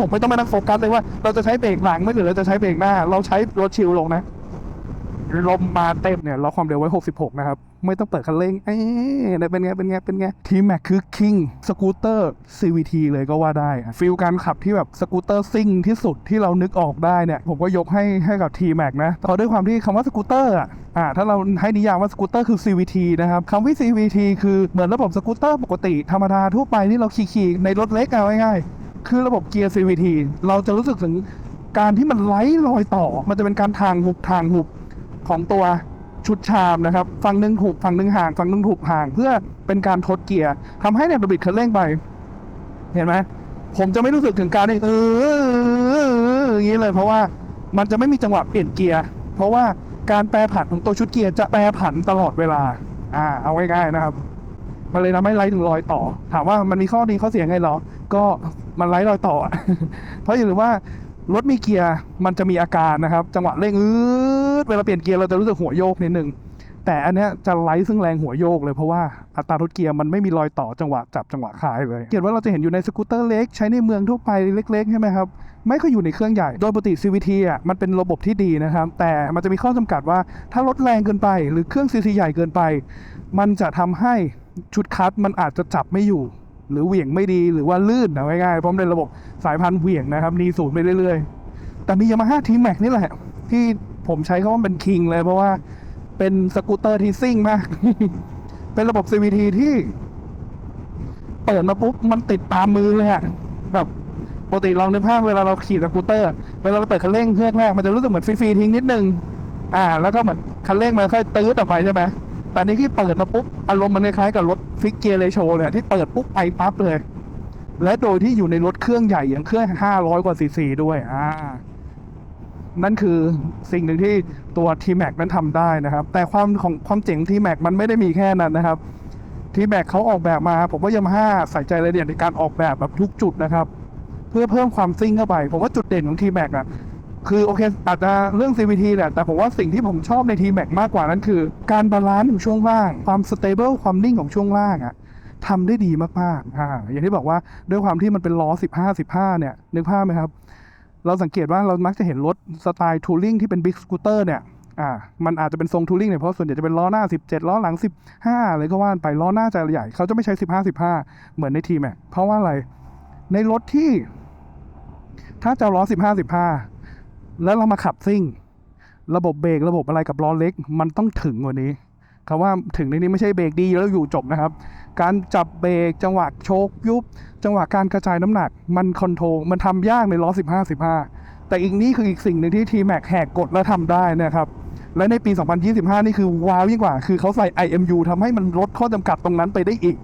ผมไม่ต้องมานั่งโฟกัสเลยว่าเราจะใช้เบรกหลังไม่หรือเราจะใช้เบรกหน้า เราใช้รถชิลลงนะลมมาเต็มเนี่ยเราความเร็วไว้ 66 นะครับ ไม่ต้องเปิดคันเร่งเอ๊ะเป็นไง เป็นไง เป็นไง ทีแม็กคือ King สกูตเตอร์ CVT เลยก็ว่าได้ฟีลการขับที่แบบสกูตเตอร์ซิ่งที่สุดที่เรานึกออกได้เนี่ย ผมก็ยกให้ให้กับ T Max นะเพราะด้วยความที่คำว่าสกูตเตอร์อะอ่าถ้าเราให้นิยามว่าสกูตเตอร์คือ CVT นะครับคำว่า CVT คือเหมือนระบบสกูตเตอร์ปกติธรรมดาทั่วไปที่เราขี่ๆในรถเล็กเอาง่ายๆ คือระบบเกียร์ CVT เราจะรู้สึกถึงการที่มันไล่รอยต่อ มันจะเป็นการทางหุบทางหุบของตัวชุดชามนะครับฝั่งหนึ่งถูกฝั่งหนึ่งห่างฝั่งหนึ่งถูกห่าง เพื่อเป็นการทดเกียร์ทำให้เนี่ยเราบิดคันเร่งไป เห็นไหมผมจะไม่รู้สึกถึงการเอออย่างนี้เลย เพราะว่ามันจะไม่มีจังหวะเปลี่ยนเกียร์ เพราะว่าการแปรผันของตัวชุดเกียร์จะแปรผันตลอดเวลา อ่า เอาง่ายๆนะครับ มันเลยทำให้ไล่ถึงรอยต่อ ถามว่ามันมีข้อดีข้อเสียไงหรอ ก็มันไล่รอยต่ออะเพราะอย่าลืมว่ารถมีเกียร์มันจะมีอาการนะครับ จังหวะเร่งอืดเวลาเปลี่ยนเกียร์เราจะรู้สึกหัวโยกนิดนึงแต่อันเนี้ยจะไล่ซึ่งแรงหัวโยกเลยเพราะว่าอัตราทดเกียร์มันไม่มีรอยต่อจังหวะจับจังหวะคลายเลยเกียรว่าเราจะเห็นอยู่ในสกูตเตอร์เล็กใช้ในเมืองทั่วไปเล็กๆใช่ไหมครับไม่ค่อยอยู่ในเครื่องใหญ่โดยปกติ CVT อะมันเป็นระบบที่ดีนะครับ แต่มันจะมีข้อจำกัดว่าถ้ารถแรงเกินไป หรือเครื่อง CC ใหญ่เกินไป มันจะทำให้ ชุดคัสมันอาจจะจับไม่อยู่ หรือเหวี่ยงไม่ดีหรือว่าลื่นเอาง่ายๆเพราะมันระบบสายพันธุ์เหวี่ยงนะครับนีศูนย์ไปเรื่อยๆ แต่มียามาฮ่าทีแม็กนี่แหละ ที่ผมใช้คำว่าเป็นคิงเลย เพราะว่าเป็นสกูตเตอร์ที่ซิ่งมาก เป็นระบบ CVT ที่ เปิดมาปุ๊บมันติดตามมือเลยอะแบบปกติลองนึกภาพเวลาเราขี่สกูตเตอร์ เวลาเราเปิดคันเร่งเครื่องแรกมันจะรู้สึกเหมือนฟรีๆทิ้งนิดนึง อ่า แล้วก็เหมือนคันเร่งมันค่อยตื้อออไปใช่ไหม แต่นี่ที่เปิดมาปุ๊บอารมณ์มันคล้ายๆกับรถฟิกเกียร์เลโชเลยที่เปิดปุ๊บไปปั๊บเลย และโดยที่อยู่ในรถเครื่องใหญ่อย่างเครื่อง 500 กว่าซีซีด้วย อ่า นั่นคือสิ่งหนึ่งที่ตัว T-Mac นั้นทำได้นะครับ แต่ความของความเจ๋ง T-Mac มันไม่ได้มีแค่นั้นนะครับ T-Mac เขาออกแบบมา ผมว่ายามาฮ่าใส่ใจรายละเอียดในการออกแบบแบบทุกจุดนะครับ เพื่อเพิ่มความซิ่งเข้าไป ผมว่าจุดเด่นของ T-Mac อะ คือโอเค อาจจะเรื่อง CVT แหละแต่ผมว่าสิ่งที่ผมชอบใน T-Mac มากกว่านั้นคือ การบาลานซ์ของช่วงล่าง ความสเตเบิลความนิ่งของช่วงล่างอะทำได้ดีมากๆอ่าอย่างที่บอกว่าด้วยความที่มันเป็นล้อ 15 15 เนี่ย นึกภาพไหมครับ เราสังเกตว่าเรามักจะเห็นรถสไตล์ทัวริงที่เป็นบิ๊กสกูตเตอร์เนี่ยอ่ามันอาจจะเป็นทรงทัวริงเนี่ยเพราะส่วนใหญ่จะเป็นล้อหน้า 17 ล้อหลัง 15อะไรก็ว่าไปล้อหน้าจะใหญ่เขาจะไม่ใช้ 15 15 เหมือนในทีแม็กเพราะว่าอะไรในรถที่ ถ้าจะเอาล้อ 15 15 แล้วเรามาขับซิ่ง ระบบเบรกระบบอะไรกับล้อเล็ก มันต้องถึงกว่านี้คำว่าถึงในนี้ไม่ใช่เบรกดีแล้วอยู่จบนะครับ การจับเบรกจังหวะโชกยุบ จังหวะการกระจายน้ำหนัก มันคอนโทรลมันทำยากในล้อ15 15 แต่อีกนี่คืออีกสิ่งหนึ่งที่ T-Mac แหกกฎและทำได้นะครับ และในปี 2025 นี่คือว้าวยิ่งกว่า คือเขาใส่ IMU ทำให้มันลดข้อจำกัดตรงนั้นไปได้อีก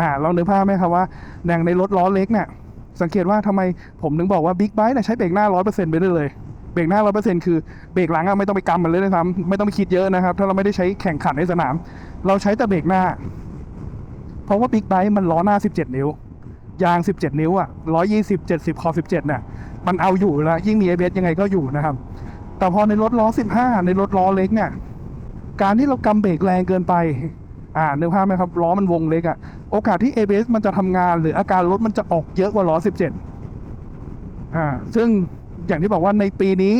อ่าเรานึกภาพไหมครับว่าอย่างในรถล้อเล็กเนี่ยสังเกตว่าทำไมผมถึงบอกว่าบิ๊กไบค์เนี่ยใช้เบรกหน้า100%ไปได้เลย เบรกหน้า100%คือเบรกหลังอะไม่ต้องไปกำมันเลยนะครับไม่ต้องไปคิดเยอะนะครับ ถ้าเราไม่ได้ใช้แข่งขันในสนาม เราใช้แต่เบรกหน้า เพราะว่าบิ๊กไบค์มันล้อหน้า 17 นิ้วยาง 17 นิ้วอะ120 70 คอ 17เนี่ยมันเอาอยู่แล้ว ยิ่งมี ABS ยังไงก็อยู่นะครับ แต่พอในรถล้อ 15 ในรถล้อเล็กเนี่ย การที่เรากำเบรกแรงเกินไป อ่านึกภาพไหมครับ ล้อมันวงเล็กอะโอกาสที่ ABS มันจะทำงานหรืออาการรถมันจะออกเยอะกว่าล้อ 17 อ่า ซึ่ง อย่างที่บอกว่าในปีนี้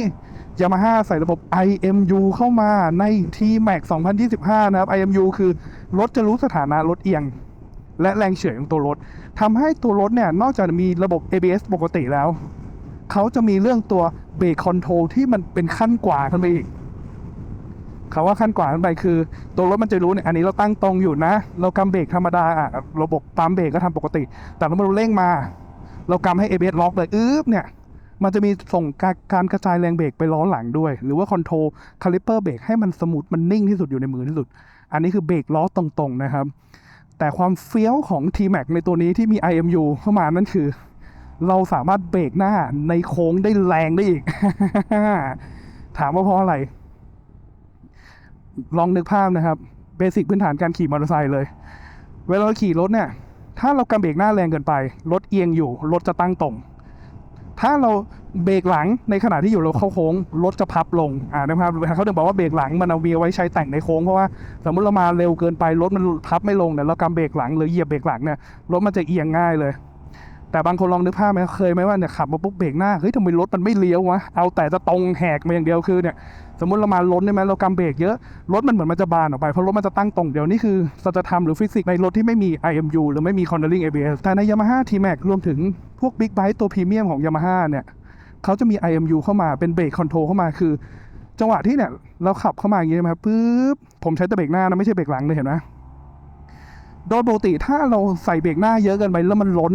Yamaha ใส่ระบบ IMU เข้ามาใน T-Max 2025 นะครับ IMU คือ รถจะรู้สถานะรถเอียง และแรงเฉื่อยของตัวรถทำให้ตัวรถเนี่ย นอกจากมีระบบ ABS ปกติแล้ว เขาจะมีเรื่องตัวเบรกคอนโทรลที่มันเป็นขั้นกว่าขึ้นไปอีกเขาว่าขั้นกว่าขึ้นไปคือ ตัวรถมันจะรู้เนี่ยอันนี้เราตั้งตรงอยู่นะ เรากำเบรกธรรมดาอะระบบปั๊มเบรกก็ทำปกติ แต่ถ้าเราเร่งมา เรากำให้ ABS ล็อกเลยอึ๊บเนี่ย มันจะมีส่งการการกระจายแรงเบรกไปล้อหลังด้วย หรือว่าคอนโทรลคาลิเปอร์เบรกให้มันสมูทมันนิ่งที่สุดอยู่ในมือที่สุด อันนี้คือเบรกล้อตรงๆนะครับ แต่ความเฟี้ยวของ T-Mac ในตัวนี้ที่มี IMU เข้ามานั่นคือ เราสามารถเบรกหน้าในโค้งได้แรงได้อีก ถามว่าเพราะอะไร ลองนึกภาพนะครับ เบสิกพื้นฐานการขี่มอเตอร์ไซค์เลย เวลาเราขี่รถเนี่ย ถ้าเรากำเบรกหน้าแรงเกินไป รถเอียงอยู่ รถจะตั้งตรง ถ้าเราเบรกหลังในขณะที่อยู่เราเข้าโค้งรถจะพับลงอ่านะครับเขาถึงบอกว่าเบรกหลังมันเอามีเอาไว้ใช้แต่งในโค้งเพราะว่าสมมติเรามาเร็วเกินไปรถมันพับไม่ลงเนี่ยเรากำเบรกหลังหรือเหยียบเบรกหลังเนี่ยรถมันจะเอียงง่ายเลย แต่บางคนลองนึกภาพไหมเคยไหมว่าเนี่ยขับมาปุ๊บเบรกหน้าเฮ้ยทำไมรถมันไม่เลี้ยววะเอาแต่จะตรงแหกมาอย่างเดียวคือเนี่ย สมมติเรามาล้นใช่ไหมเรากำเบรกเยอะรถมันเหมือนมันจะบานออกไปเพราะรถมันจะตั้งตรงเดี๋ยวนี่คือสัจธรรมหรือฟิสิกส์ในรถที่ไม่มี IMU หรือไม่มี Cornering ABS แต่ใน Yamaha T-Max รวมถึงพวก Big Bike ตัวพรีเมียมของ Yamaha เนี่ยเขาจะมี IMU เข้ามาเป็นเบรกคอนโทรลเข้ามาคือ จังหวะที่เนี่ยเราขับเข้ามาอย่างนี้นะครับปุ๊บผมใช้แต่เบรกหน้านะไม่ใช่เบรกหลังเลยเห็นไหมโดยปกติถ้าเราใส่เบรกหน้าเยอะเกินไปแล้วมันล้น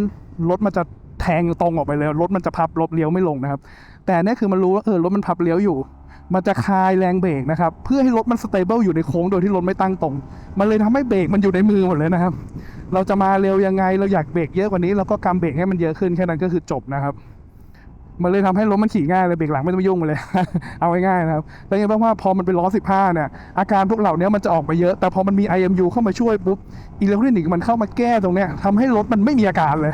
รถมันจะแทงตรงออกไปเลยรถมันจะพับรถเลี้ยวไม่ลงนะครับ แต่เนี่ยคือมันรู้ว่าเออรถมันพับเลี้ยวอยู่ มันจะคลายแรงเบรกนะครับ เพื่อให้รถมันสเตเบิลอยู่ในโค้งโดยที่รถไม่ตั้งตรง มันเลยทำให้เบรกมันอยู่ในมือหมดเลยนะครับ เราจะมาเร็วยังไงเราอยากเบรกเยอะกว่านี้เราก็กำเบรกให้มันเยอะขึ้นแค่นั้นก็คือจบนะครับ มันเลยทำให้รถมันขี่ง่ายเลยเบรกหลังไม่ต้องไปยุ่งเลย เอาง่ายๆนะครับแล้วยังต้องว่าพอมันเป็นล้อ15เนี่ยอาการพวกเหล่านี้มันจะออกมาเยอะแต่พอมันมี IMU เข้ามาช่วยปุ๊บอิเล็กทรอนิกส์มันเข้ามาแก้ตรงเนี้ยทำให้รถมันไม่มีอาการเลย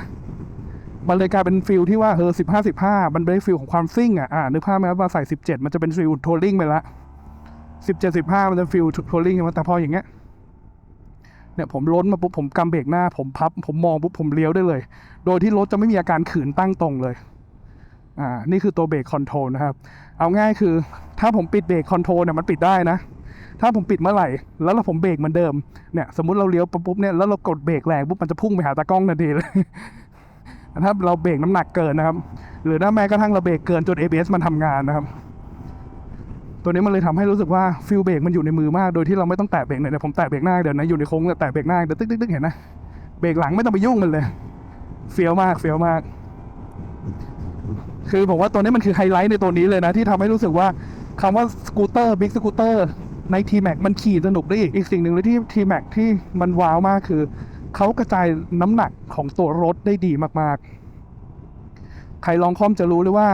มันเลยกลายเป็นฟิลที่ว่าเออ15 15มันเป็นฟิลของความซิ่งอะอ่านึกภาพไหมว่าใส่17มันจะเป็นฟิลทัวริงไปละ17 15มันจะฟิลทัวริงแต่พออย่างเงี้ยเนี่ยผมล้นมาปุ๊บผมกำเบรกหน้า ผมพับ ผมมองปุ๊บผมเลี้ยวได้เลย โดยที่รถจะไม่มีอาการขืนตั้งตรงเลยอ่านี่คือตัวเบรกคอนโทรลนะครับ เอาง่ายคือ ถ้าผมปิดเบรกคอนโทรลเนี่ยมันปิดได้นะ ถ้าผมปิดเมื่อไหร่ แล้วเราผมเบรกเหมือนเดิมเนี่ยสมมติเราเลี้ยวปุ๊บเนี่ยแล้วเรากดเบรกแรงปุ๊บมันจะพุ่งไปหาตากล้องทันทีเลย ถ้าเราเบรกน้ำหนักเกินนะครับ หรือถ้าแม้กระทั่งเราเบรกเกินจน ABS มันทำงานนะครับ ตัวนี้มันเลยทำให้รู้สึกว่าฟิลเบรกมันอยู่ในมือมาก โดยที่เราไม่ต้องแตะเบรกเนี่ยเดี๋ยวผมแตะเบรกหน้าเดี๋ยวนะอยู่ในโค้งแต่แตะเบรกหน้าเดี๋ยวตึ๊กตึ๊กตึ๊กเห็นนะเบรกหลังไม่ต้องไปยุ่งมันเลยเฟี้ยวมากเฟี้ยวมากคือผมว่าตัวนี้มันคือไฮไลท์ในตัวนี้เลยนะ ที่ทำให้รู้สึกว่าคำว่าสกูตเตอร์บิ๊กสกูตเตอร์ใน T-Max มันขี่สนุกได้อีก อีกสิ่งหนึ่งเลยที่ T-Max ที่มันว้าวมากคือ เขากระจายน้ำหนักของตัวรถได้ดีมากๆ ใครลองคอมจะรู้เลยว่า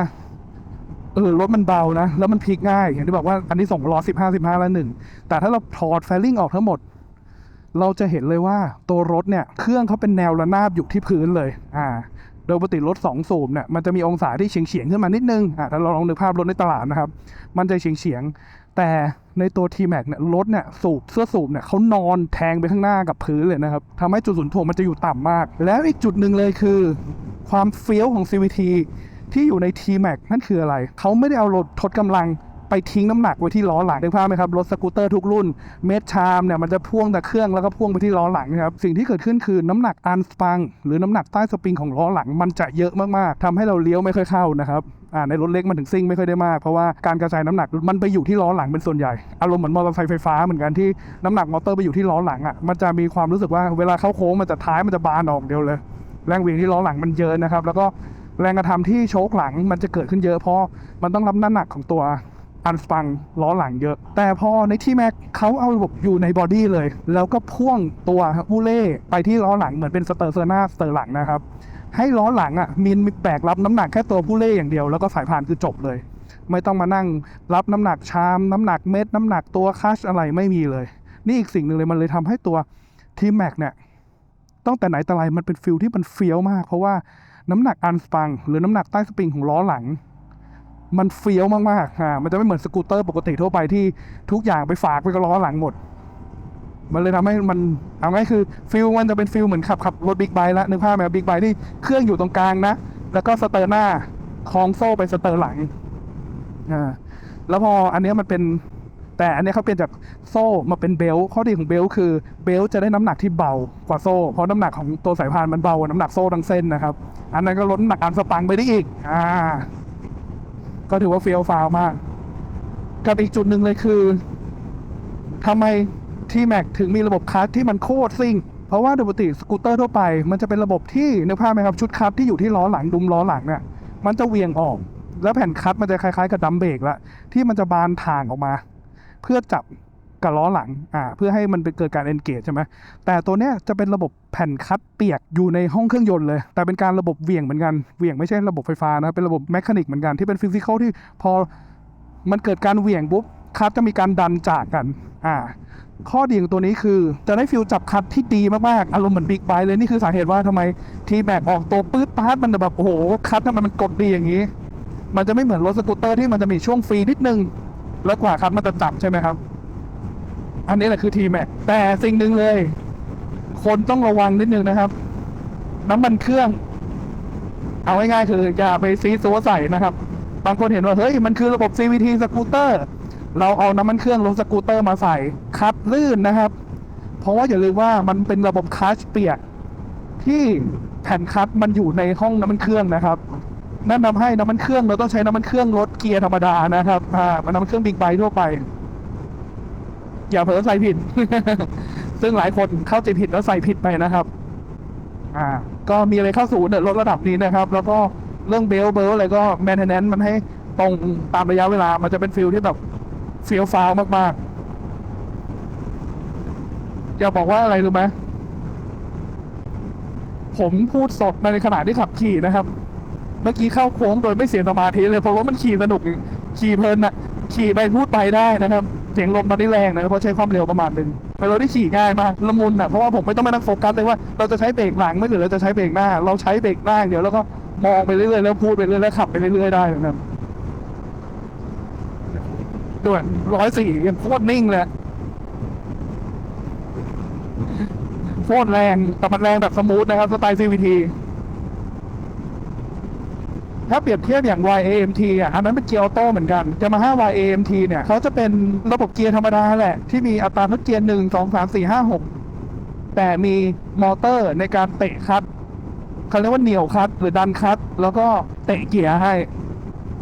เออรถมันเบานะ แล้วมันพลิกง่าย อย่างที่บอกว่าอันนี้ส่งล้อสิบห้าสิบห้าละหนึ่งแต่ถ้าเราถอดแฟลิ่งออกทั้งหมด เราจะเห็นเลยว่าตัวรถเนี่ย เครื่องเขาเป็นแนวระนาบอยู่ที่พื้นเลย อ่า โดยปกติรถ2สูบเนี่ยมันจะมีองศาที่เฉียงเฉียงขึ้นมานิดนึงอ่าถ้าเราลองนึกภาพรถในตลาดนะครับ มันจะเฉียงเฉียงแต่ในตัว T-Max เนี่ยรถเนี่ยสูบเสื้อสูบเนี่ยเขานอนแทงไปข้างหน้ากับพื้นเลยนะครับทำให้จุดศูนย์ถ่วงมันจะอยู่ต่ำมาก แล้วอีกจุดหนึ่งเลยคือ ความเฟี้ยวของ CVT ที่อยู่ใน T-Max นั่นคืออะไร เขาไม่ได้เอารถทดกำลัง ไปทิ้งน้ำหนักไว้ที่ล้อหลังนึกภาพไหมครับรถสกูตเตอร์ทุกรุ่นเมทชามเนี่ยมันจะพ่วงแต่เครื่องแล้วก็พ่วงไปที่ล้อหลังนะครับสิ่งที่เกิดขึ้นคือน้ำหนักอันสปัง หรือน้ำหนักใต้สปริงของล้อหลังมันจะเยอะมากๆทำให้เราเลี้ยวไม่ค่อยเข้านะครับอ่าในรถเล็กมันถึงซิ่งไม่ค่อยได้มากเพราะว่าการกระจายน้ำหนักมันไปอยู่ที่ล้อหลังเป็นส่วนใหญ่อารมณ์เหมือนมอเตอร์ไซค์ไฟฟ้าเหมือนกันที่น้ำหนักมอเตอร์ไปอยู่ที่ล้อหลังอะมันจะมีความรู้สึกว่าเวลาเข้าโค้งมันจะท้ายมันจะบานออกเดียวเลย แรงเวียงที่ล้อหลังมันเยอะนะครับแล้วก็แรงกระทำที่โชคหลังมันจะเกิดขึ้นเยอะเพราะมันต้องรับน้ำหนักของตัว อันสปังล้อหลังเยอะ แต่พอในที่แม็กเขาเอาระบบอยู่ในบอดี้เลย แล้วก็พ่วงตัวฮูเล่ไปที่ล้อหลังเหมือนเป็นสเตอร์เซอร์หน้าสเตอร์หลังนะครับ ให้ล้อหลังอะมีมีแบกรับน้ำหนักแค่ตัวผู้เล่อย่างเดียวแล้วก็สายพานคือจบเลย ไม่ต้องมานั่งรับน้ำหนักชาม น้ำหนักเม็ดน้ำหนักตัวคัชอะไรไม่มีเลย นี่อีกสิ่งหนึ่งเลยมันเลยทำให้ตัวทีแม็กเนี่ยตั้งแต่ไหนแต่ไรมันเป็นฟิลที่มันเฟี้ยวมาก เพราะว่าน้ำหนักอันสปัง หรือน้ำหนักใต้สปริงของล้อหลัง มันเฟี้ยวมากๆอ่ามันจะไม่เหมือนสกูตเตอร์ปกติทั่วไปที่ทุกอย่างไปฝากไปกับล้อหลังหมด มันเลยทำให้มันเอาง่ายคือฟิลมันจะเป็นฟิลเหมือนขับขับรถบิ๊กไบค์ละนึกภาพไหมบิ๊กไบค์ที่เครื่องอยู่ตรงกลางนะ แล้วก็สเตอร์หน้าคล้องโซ่ไปสเตอร์หลังอ่าแล้วพออันนี้มันเป็นแต่อันนี้เขาเปลี่ยนจากโซ่มาเป็นเบลต์ข้อดีของเบลต์คือเบลต์จะได้น้ำหนักที่เบากว่าโซ่เพราะน้ำหนักของตัวสายพานมันเบากว่าน้ำหนักโซ่ทั้งเส้นนะครับ อันนั้นก็ลดน้ำหนักอันสปังไปได้อีก อ่า ก็ถือว่าเฟี้ยวฟ้าวมาก กับอีกจุดหนึ่งเลยคือทำไมที่แม็กถึงมีระบบคัสที่มันโคตรซิ่ง เพราะว่าโดยปกติสกูตเตอร์ทั่วไป มันจะเป็นระบบที่นึกภาพไหมครับชุดคัสที่อยู่ที่ล้อหลังดุมล้อหลังเนี่ยมันจะเวียงออก แล้วแผ่นคัสมันจะคล้ายๆ กับดัมเบรกละที่มันจะบานทางออกมา เพื่อจับ กับล้อหลังอ่าเพื่อให้มันเป็นเกิดการเอนเกจใช่ไหมแต่ตัวเนี้ยจะเป็นระบบแผ่นคัดเปียกอยู่ในห้องเครื่องยนต์เลย แต่เป็นการระบบเหวี่ยงเหมือนกันเหวี่ยงไม่ใช่ระบบไฟฟ้านะเป็นระบบแมคานิกเหมือนกันที่เป็นฟิสิกอลที่พอมันเกิดการเหวี่ยงปุ๊บคัดจะมีการดันจากกันอ่าข้อดีของตัวนี้คือจะได้ฟิลจับคัดที่ดีมากๆ อารมณ์เหมือนบิ๊กไบค์เลยนี่คือสาเหตุว่าทำไมทีแบกออกตัวปื๊ดปาร์ตมันแบบโอ้โหคัดทำไมมันกดดีอย่างนี้ มันจะไม่เหมือนรถสกูตเตอร์ที่มันจะมีช่วงฟรีนิดนึง แล้วกว่าคัดมันจะจับใช่ไหมครับ อันนี้แหละคือทีแม็กแต่สิ่งหนึ่งเลย คนต้องระวังนิดนึงนะครับ น้ำมันเครื่อง เอาง่ายๆคือ อย่าไปซีซัวใส่นะครับ บางคนเห็นว่าเฮ้ยมันคือระบบ CVT สกูตเตอร์เราเอาน้ำมันเครื่องรถสกูตเตอร์มาใส่คัดลื่นนะครับ เพราะว่าอย่าลืมว่ามันเป็นระบบคลัชเปียกที่แผ่นคัดมันอยู่ในห้องน้ำมันเครื่องนะครับนั่นทำให้น้ำมันเครื่องเราต้องใช้น้ำมันเครื่องรถเกียร์ธรรมดานะครับอ่ามันน้ำมันเครื่องบิ๊กไบค์ทั่วไป อย่าเผลอใส่ผิด ซึ่งหลายคนเข้าใจผิดแล้วใส่ผิดไปนะครับ อ่า ก็มีอะไรเข้าศูนย์เนี่ลดระดับนี้นะครับ แล้วก็เรื่องเบลเบลอะไรก็แมนเทนแนนมันให้ตรงตามระยะเวลา มันจะเป็นฟิลที่แบบเฟียวฟาวมากๆอย่าบอกว่าอะไรรู้ไหมผมพูดสดในขณะที่ขับขี่นะครับ เมื่อกี้เข้าโค้งโดยไม่เสียสมาธิเลยเพราะว่ามันขี่สนุกขี่เพลินอะขี่ไปพูดไปได้นะครับ เสียงลมตอนนี้แรงนะครับเพราะใช้ความเร็วประมาณหนึ่งเป็นรถที่ขี่ง่ายมากละมุนอะเพราะว่าผมไม่ต้องมานั่งโฟกัสเลยว่าเราจะใช้เบรกหลังไม่หรือเราจะใช้เบรกหน้า เราใช้เบรกหน้าเดี๋ยวแล้วก็มองไปเรื่อยๆแล้วพูดไปเรื่อยๆแล้วขับไปเรื่อยๆได้นะครับด่วนร้อยสี่ยังโคตรนิ่งเลยโคตรแรงแต่มันแรงแบบสมูทนะครับสไตล์ CVT ถ้าเปรียบเทียบอย่าง YAMT อะอันนั้นเป็นเกียร์ออโต้เหมือนกัน Yamaha YAMT เนี่ยเขาจะเป็นระบบเกียร์ธรรมดาแหละ ที่มีอัตราทุกเกียร์หนึ่งสองสามสี่ห้าหกแต่มีมอเตอร์ในการเตะคลัตช์เขาเรียกว่าเหนี่ยวคลัตช์หรือดันคลัตช์แล้วก็เตะเกียร์ให้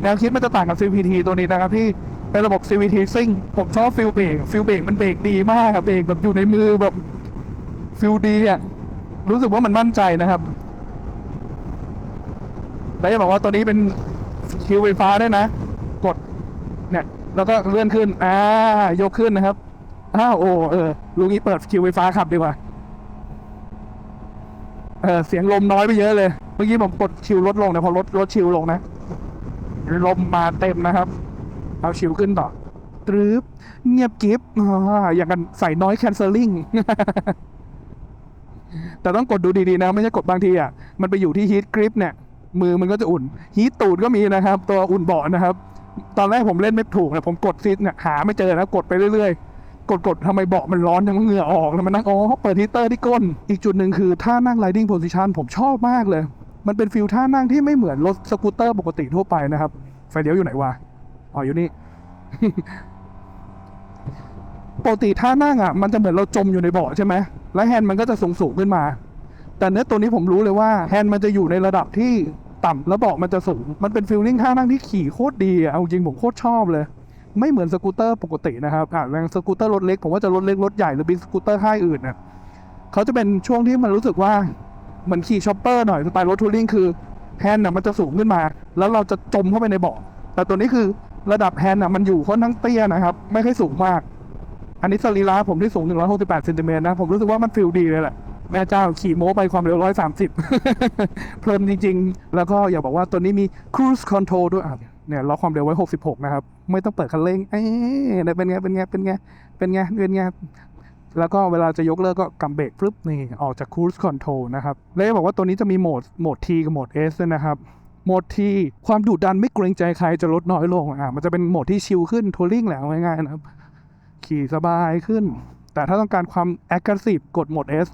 แนวคิดมันจะต่างกับ CVT ตัวนี้นะครับที่เป็นระบบ CVT ซิ่งผมชอบฟิลเบรกฟิลเบรกมันเบรกดีมากครับเบรกแบบอยู่ในมือแบบฟิลดีอะรู้สึกว่ามันมั่นใจนะครับ แล้วจะบอกว่าตัวนี้เป็นคิวไฟฟ้าได้นะ กด เนี่ย แล้วก็เลื่อนขึ้น อ่ายกขึ้นนะครับอ้าวโอ้เออลุงนี้เปิดคิวไฟฟ้าขับดีกว่า เออเสียงลมน้อยไปเยอะเลย เมื่อกี้ผมกดชิวลดลงนะพอลดลดชิวลงนะ ลมมาเต็มนะครับ เอาชิวขึ้นต่อตรึบเงียบกิฟอ่าอย่างกันใส่น้อยแคนเซลลิ่งแต่ต้องกดดูดีๆนะ ไม่ใช่กดบางทีอะ มันไปอยู่ที่ฮีทกริปเนี่ย มือมันก็จะอุ่นฮีทตูดก็มีนะครับ ตัวอุ่นเบาะนะครับ ตอนแรกผมเล่นไม่ถูกนะผมกดซิทเนี่ยหาไม่เจอนะกดไปเรื่อยๆ กดกดทำไมเบาะมันร้อนทั้งเหงื่อออกแล้วมันนั่งอ๋อเขาเปิดฮีเตอร์ที่ก้น อีกจุดหนึ่งคือท่านั่ง riding position ผมชอบมากเลย มันเป็นฟิลท่านั่งที่ไม่เหมือนรถสกูตเตอร์ปกติทั่วไปนะครับไฟเลี้ยวอยู่ไหนวะอ๋ออยู่นี่ปกติท่านั่งอะ มันจะเหมือนเราจมอยู่ในเบาะใช่ไหมแล้วแฮนด์มันก็จะสูงสูงขึ้นมา แต่เนื้อตัวนี้ผมรู้เลยว่าแฮนด์มันจะอยู่ในระดับที่ต่ำแล้วเบาะมันจะสูง มันเป็นฟีลลิ่งท่านั่งที่ขี่โคตรดีเอาจริงผมโคตรชอบเลย ไม่เหมือนสกูตเตอร์ปกตินะครับอ่าแรงสกูตเตอร์รถเล็กผมว่าจะรถเล็กรถใหญ่หรือบิ๊กสกูตเตอร์ค่ายอื่นเนี่ยเขาจะเป็นช่วงที่มันรู้สึกว่าเหมือนขี่ชอปเปอร์หน่อยสไตล์รถทัวริงคือแฮนด์น่ะมันจะสูงขึ้นมา แล้วเราจะจมเข้าไปในเบาะแต่ตัวนี้คือระดับแฮนด์น่ะมันอยู่ค่อนข้างเตี้ยนะครับ ไม่ค่อยสูงมาก อันนี้สรีระผมที่สูง 168เซนติเมตรนะ ผมรู้สึกว่ามันฟิลดีเลยแหละ แม่เจ้าขี่โม้ไปความเร็ว130เพลินจริง ๆ แล้วก็อย่าบอกว่าตัวนี้มี cruise control ด้วยอะเนี่ยล็อกความเร็วไว้ 66 นะครับ ไม่ต้องเปิดคันเร่งเอ๊ะเนี่ยเป็นไง เป็นไง เป็นไง เป็นไง เป็นไง แล้วก็เวลาจะยกเลิกก็กำเบรกปุ๊บนี่ ออกจาก cruise control นะครับ แล้วจะบอกว่าตัวนี้จะมีโหมด โหมด T กับโหมด S ด้วยนะครับ โหมด T ความดุดันไม่เกรงใจใครจะลดน้อยลง อะ มันจะเป็นโหมดที่ชิลขึ้นทัวริงแหละง่ายๆนะครับ ขี่สบายขึ้น แต่ถ้าต้องการความ aggressive กดโหมด S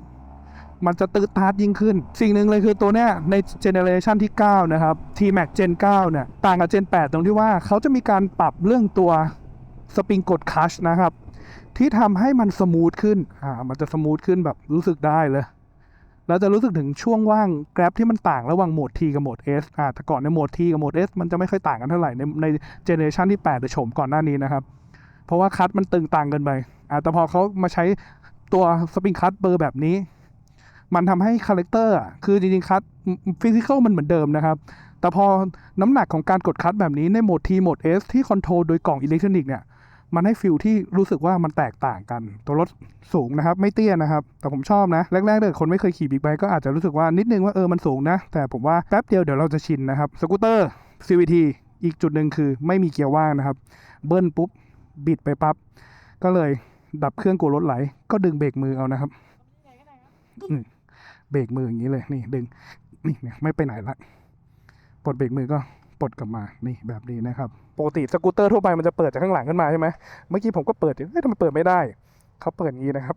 มันจะตืดตาดยิ่งขึ้น สิ่งหนึ่งเลยคือตัวเนี้ยในเจเนเรชันที่ 9 นะครับ T-Max Gen 9 เนี่ย ต่างกับ Gen 8 ตรงที่ว่าเขาจะมีการปรับเรื่องตัวสปริงกดคัชนะครับ ที่ทำให้มันสมูทขึ้นอ่ามันจะสมูทขึ้นแบบรู้สึกได้เลยแล้วจะรู้สึกถึงช่วงว่างแกร็บที่มันต่างระหว่างโหมด T กับโหมด S อ่าแต่ก่อนในโหมด T กับโหมด S มันจะไม่ค่อยต่างกันเท่าไหร่ในในเจเนเรชันที่8หรือโฉมก่อนหน้านี้นะครับ เพราะว่าคัตมันตึงต่างเกินไปอ่าแต่พอเขามาใช้ตัวสปริงคัตเบอร์แบบนี้ มันทำให้คาแรคเตอร์อะคือจริงๆคัตฟิสิกอลมันเหมือนเดิมนะครับ แต่พอน้ำหนักของการกดคัตแบบนี้ในโหมด T โหมด S ที่คอนโทรลโดยกล่องอิเล็กทรอนิกส์เนี่ยมันให้ฟิลที่รู้สึกว่ามันแตกต่างกัน ตัวรถสูงนะครับ ไม่เตี้ยนะครับ แต่ผมชอบนะ แรกๆเด็กคนไม่เคยขี่บิ๊กไบค์ก็อาจจะรู้สึกว่านิดนึงว่าเออมันสูงนะ แต่ผมว่าแป๊บเดียวเดี๋ยวเราจะชินนะครับ สกูตเตอร์ CVT อีกจุดหนึ่งคือไม่มีเกียร์ว่างนะครับ เบิ้ลปุ๊บ บิดไปปั๊บ ก็เลยดับเครื่องกลัวรถไหล ก็ดึงเบรกมือเอานะครับ เบรกมืออย่างนี้เลยนี่ดึงนี่ไม่ไปไหนละปลดเบรกมือก็ปลดกลับมานี่แบบนี้นะครับปกติสกูตเตอร์ทั่วไปมันจะเปิดจากข้างหลังขึ้นมาใช่ไหมเมื่อกี้ผมก็เปิดเฮ้ยทำไมเปิดไม่ได้เขาเปิดอย่างนี้นะครับ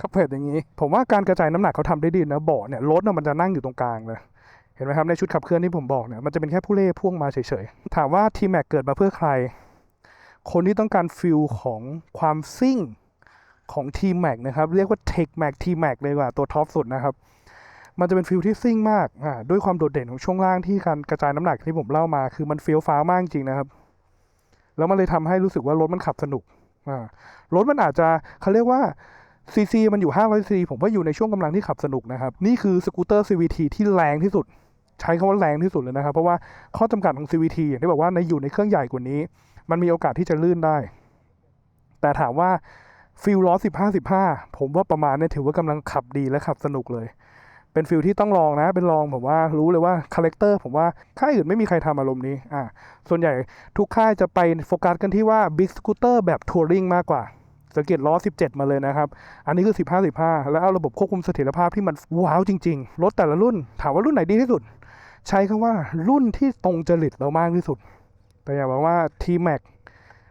เขาเปิดอย่างนี้ ผมว่าการกระจายน้ำหนักเขาทำได้ดีนะเบาะเนี่ยรถน่ะมันจะนั่งอยู่ตรงกลางเลยเห็นไหมครับในชุดขับเคลื่อนที่ผมบอกเนี่ยมันจะเป็นแค่ผู้เล่พ่วงมาเฉยๆ ถามว่า t m a c เกิดมาเพื่อใคร คนที่ต้องการฟิลของความซิ่ง ของ t m a c นะครับ เรียกว่า Tech Mac T Mac เลยว่าตัวท็อปสุดนะครับ มันจะเป็นฟิลที่ซิ่งมากอ่าด้วยความโดดเด่นของช่วงล่างที่การกระจายน้ำหนักที่ผมเล่ามา คือมันเฟี้ยวฟ้ามากจริงนะครับ แล้วมันเลยทำให้รู้สึกว่ารถมันขับสนุกอ่ารถมันอาจจะเขาเรียกว่าซีซีมันอยู่500ซีซีผมว่าอยู่ในช่วงกำลังที่ขับสนุกนะครับ นี่คือสกูตเตอร์ CVT ที่แรงที่สุด ใช้คำว่าแรงที่สุดเลยนะครับ เพราะว่าข้อจำกัดของ CVT อย่างที่บอกว่าในอยู่ในเครื่องใหญ่กว่านี้ มันมีโอกาสที่จะลื่นได้ แต่ถามว่า ฟิลล้อ15 15ผมว่าประมาณเนี้ถือว่ากำลังขับดีและขับสนุกเลย เป็นฟิลที่ต้องลองนะ เป็นลองผมว่ารู้เลยว่าคาแรคเตอร์ผมว่าค่ายอื่นไม่มีใครทำอารมณ์นี้อ่าส่วนใหญ่ทุกค่ายจะไปโฟกัสกันที่ว่าบิ๊กสกูตเตอร์แบบทัวริงมากกว่าสังเกตล้อ 17 มาเลยนะครับ อันนี้คือ 15 15 แล้วเอาระบบควบคุมเสถียรภาพที่มันว้าวจริง ๆ รถแต่ละรุ่น ถามว่ารุ่นไหนดีที่สุด ใช้คำว่ารุ่นที่ตรงจริตเรามากที่สุด แต่อย่าบอกว่า T-Mac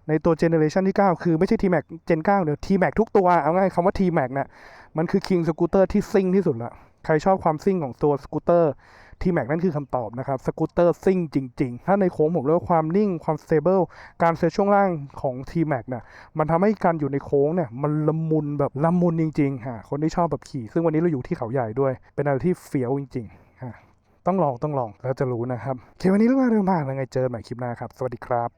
ในตัวเจเนอเรชันที่ 9 คือไม่ใช่ T-Mac Gen 9 เดี๋ยว T-Mac ทุกตัว เอาง่ายคำว่า T-Mac เนี่ยมันคือ King Scooter ที่ซิ่งที่สุดละใครชอบความซิ่งของตัวสกูตเตอร์ T-Mac นั่นคือคำตอบนะครับสกูตเตอร์ซิ่งจริง ๆ ถ้าในโค้งผมเรียกว่าความนิ่งความสเตเบิลการเซตช่วงล่างของ T-Mac เนี่ยมันทำให้การอยู่ในโค้งเนี่ยมันละมุนแบบละมุนจริงๆฮะคนที่ชอบแบบขี่ ซึ่งวันนี้เราอยู่ที่เขาใหญ่ด้วย เป็นอะไรที่เฟี้ยวจริงๆฮะต้องลองต้องลองแล้วจะรู้นะครับเควันนี้เรื่องราวเรื่องมากแล้วไงเจอกันใหม่คลิปหน้าครับ สวัสดีครับ